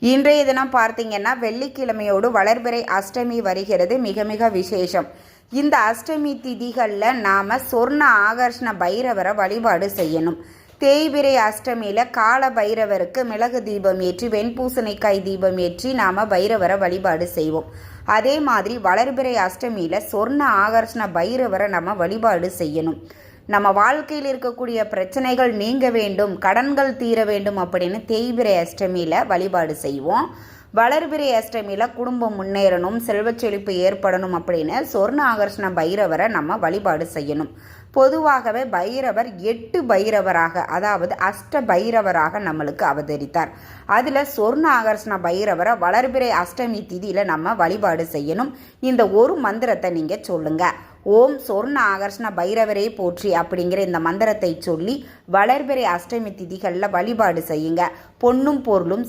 இன்றைய தினம் பார்த்தீங்கன்னா வெள்ளிக்கிழமையோடு வளர்பிறை அஷ்டமி வருகிறது. மிக மிக விசேஷம். இந்த அஷ்டமி திதிகளில் நாம் சொர்ண ஆகர்ஷ்ண பைரவரை வழிபாடு செய்யணும். தேய்பிரை அஷ்டமியில் கால பைரவருக்கு மிளகு தீபம் ஏற்றி வெண்பூசணிக்காய் தீபம் ஏற்றி நாம் பைரவரை வழிபாடு செய்வோம். அதே மாதிரி வளர்பிறை அஷ்டமியில் சொர்ண ஆகர்ஷ்ண பைரவரை நம்ம வழிபாடு செய்யணும். நம்ம வாழ்க்கையில் இருக்கக்கூடிய பிரச்சனைகள் நீங்க வேண்டும் கடன்கள் தீர வேண்டும் அப்படின்னு தேய்பிரை அஷ்டமியில் வழிபாடு செய்வோம். வளர்பிறை அஷ்டமியில் குடும்பம் முன்னேறணும் செல்வச் செழிப்பு ஏற்படணும் அப்படின்னு சொர்ண ஆகர்ஷ்ண பைரவரை நம்ம வழிபாடு செய்யணும். பொதுவாகவே பைரவர் எட்டு பைரவராக அதாவது அஷ்ட பைரவராக நம்மளுக்கு அவதரித்தார். அதில் சொர்ண ஆகர்ஷ்ண பைரவரை வளர்பிறை அஷ்டமி திதியில் நம்ம வழிபாடு செய்யணும். இந்த ஒரு மந்திரத்தை நீங்கள் சொல்லுங்கள் ஓம் சொர்ண ஆகர்ஷ்ண பைரவரே போற்றி அப்படிங்கிற இந்த மந்திரத்தை சொல்லி வளர்பிறை அஷ்டமி திதிகளில் வழிபாடு செய்யுங்க. பொன்னும் பொருளும்